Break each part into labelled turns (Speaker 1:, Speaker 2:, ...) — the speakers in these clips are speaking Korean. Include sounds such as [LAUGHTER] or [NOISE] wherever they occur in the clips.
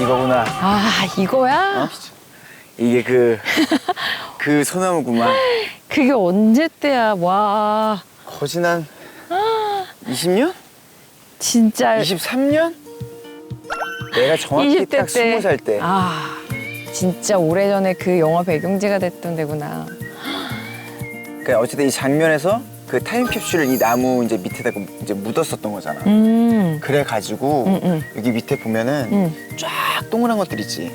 Speaker 1: 이거구나.
Speaker 2: 아 이거야?
Speaker 1: 어? 이게 그, [LAUGHS] 그 소나무구만.
Speaker 2: 그게 언제 때야? 와
Speaker 1: 거진 한 20년?
Speaker 2: 진짜
Speaker 1: 23년? 내가 정확히
Speaker 2: 20대
Speaker 1: 딱
Speaker 2: 때.
Speaker 1: 20살 때.
Speaker 2: 아 진짜 오래전에 그 영화 배경지가 됐던 데구나.
Speaker 1: 그러니까 어쨌든 이 장면에서 그 타임캡슐을 이 나무 이제 밑에다가 이제 묻었었던 거잖아.
Speaker 2: 음.
Speaker 1: 그래 가지고
Speaker 2: 음, 음.
Speaker 1: 여기 밑에 보면은
Speaker 2: 음.
Speaker 1: 쫙 동그란 것들 있지.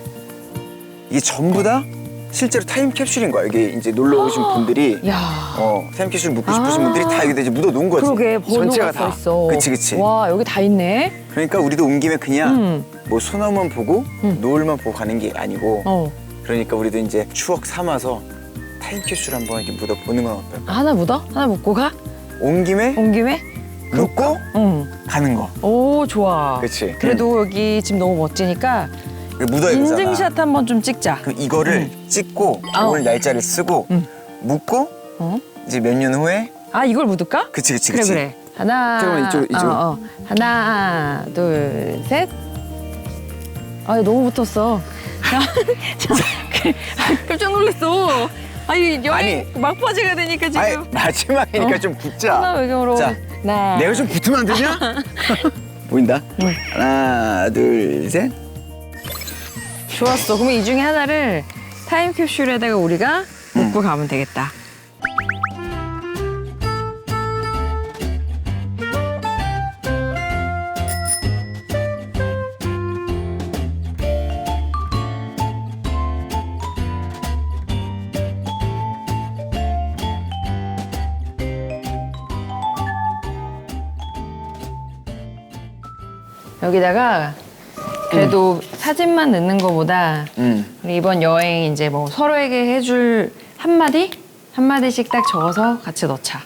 Speaker 1: 이게 전부 다 실제로 타임캡슐인 거야. 여기 이제 놀러 오신 분들이
Speaker 2: 야.
Speaker 1: 어, 타임캡슐 묻고 싶으신
Speaker 2: 아.
Speaker 1: 분들이 다 여기다 이제 묻어 놓은 거지.
Speaker 2: 그러게 번호가
Speaker 1: 전체가
Speaker 2: 써
Speaker 1: 다.
Speaker 2: 있어.
Speaker 1: 그치 그치.
Speaker 2: 와 여기 다 있네.
Speaker 1: 그러니까 우리도 온 김에 그냥
Speaker 2: 음.
Speaker 1: 뭐 소나무만 보고
Speaker 2: 음.
Speaker 1: 노을만 보고 가는 게 아니고
Speaker 2: 어.
Speaker 1: 그러니까 우리도 이제 추억 삼아서 타임캡슐 한번 이렇게 묻어 보는 건 어떨까?
Speaker 2: 하나 묻어? 하나 묻고 가?
Speaker 1: 온 김에
Speaker 2: 온 김에?
Speaker 1: 묻고
Speaker 2: 응.
Speaker 1: 가는 거.
Speaker 2: 오 좋아.
Speaker 1: 그치.
Speaker 2: 그래도 여기 지금 너무 멋지니까
Speaker 1: 묻어야 되잖아.
Speaker 2: 인증샷 한번 좀 찍자.
Speaker 1: 그럼 이거를 찍고
Speaker 2: 아.
Speaker 1: 오늘 날짜를 쓰고
Speaker 2: 음.
Speaker 1: 묻고
Speaker 2: 어?
Speaker 1: 이제 몇 년 후에
Speaker 2: 아 이걸 묻을까?
Speaker 1: 그치 그치
Speaker 2: 그래
Speaker 1: 그치.
Speaker 2: 그래. 하나.
Speaker 1: 잠깐만, 이쪽, 이쪽.
Speaker 2: 어, 어. 하나 둘 셋. 아 너무 붙었어. [LAUGHS] 자, 자, 그래. 깜짝 놀랐어. 아니 여행 막바지가 되니까 지금
Speaker 1: 아니 마지막이니까
Speaker 2: 어?
Speaker 1: 좀 붙자.
Speaker 2: 하나 외경으로.
Speaker 1: 자,
Speaker 2: 나.
Speaker 1: 내가 좀 붙으면 안 되냐? [LAUGHS] 보인다?
Speaker 2: 응.
Speaker 1: 하나 둘 셋.
Speaker 2: 좋았어. 그러면 이 중에 하나를 타임캡슐에다가 우리가 묻고 가면 되겠다. 여기다가 그래도 사진만 넣는 거보다
Speaker 1: 응.
Speaker 2: 우리 이번 여행 이제 뭐 서로에게 해줄 한마디? 한마디씩 딱 적어서 같이 넣자.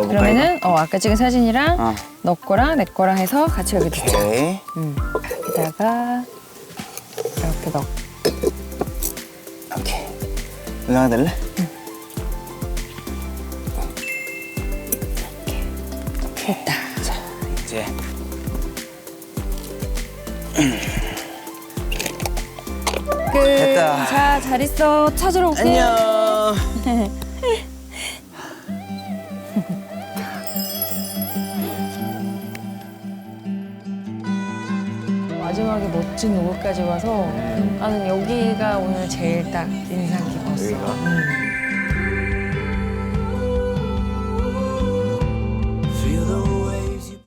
Speaker 1: 넣어볼까?
Speaker 2: 그러면은 어, 아까 찍은 사진이랑
Speaker 1: 어.
Speaker 2: 너 거랑 내 거랑 해서 같이 여기
Speaker 1: 이거?
Speaker 2: 넣자.
Speaker 1: 오케이.
Speaker 2: 음. 여기다가 이렇게 넣고
Speaker 1: 오케이. 하나 될래?
Speaker 2: 됐다.
Speaker 1: 자 이제
Speaker 2: 끝.
Speaker 1: 됐다.
Speaker 2: 자, 잘 있어. 찾으러 올게.
Speaker 1: 안녕. [LAUGHS]
Speaker 2: 마지막에 멋진 노을까지 와서 나는 여기가 오늘 제일 딱 인상 깊었어.
Speaker 1: 여기가?
Speaker 2: 음.